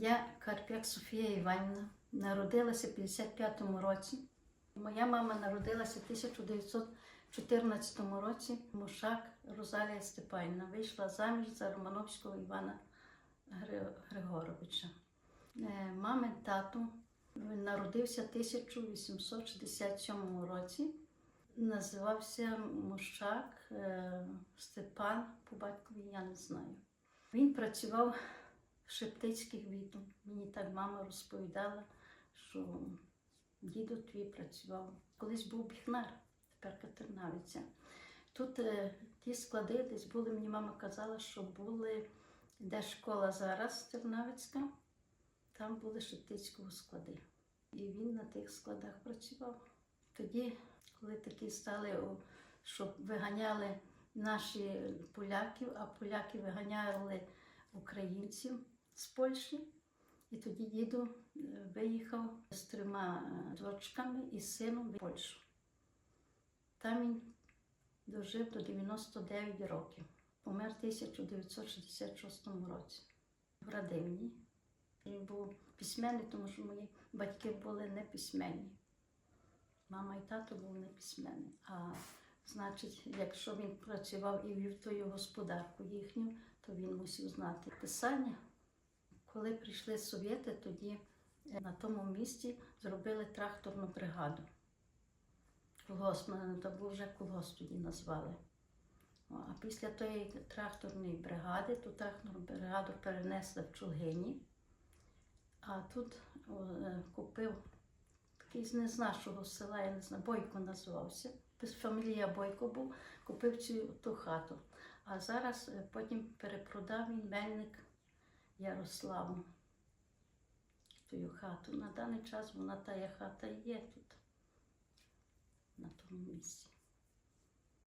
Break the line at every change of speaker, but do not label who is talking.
Я Карп'як Софія Іванівна, народилася в 55-му році. Моя мама народилася в 1914 році. Мушак Розалія Степанівна вийшла заміж за Романовського Івана Григоровича. Е, Мамин він народився в 1867 році. Називався Мушак е, Степан, по батькові я не знаю. Він працював Шептицьких віту. Мені так мама розповідала, що діду твій працював. Колись був Біхнар, тепер Катернавиця. Тут е, ті склади десь були, мені мама казала, що були, де школа зараз Тернавицька, там були Шептицького склади. І він на тих складах працював. Тоді, коли такі стали, щоб виганяли наші поляків, а поляки виганяли українців з Польщі. І тоді діду е, виїхав з трьома е, дочками і сином в Польщу. Там він дожив до 99 років. Помер в 1966 році в Радивні. Він був письменний, тому що мої батьки були не письменні. Мама і тато був не письменний. А значить, якщо він працював і вів тою господарку їхню, то він мусив знати писання. Коли прийшли совєти, тоді е, на тому місці зробили тракторну бригаду. Колгосп, ну, то був вже колгосп тоді назвали. А після тої тракторної бригади, ту тракторну бригаду перенесли в Чулгині, а тут е, купив такий з не з нашого села, я не знаю, Бойко називався. Фамілія Бойко був, купив цю ту хату. А зараз е, потім перепродав він мельник Ярославу тую хату. На даний час вона та є хата є тут, на тому місці.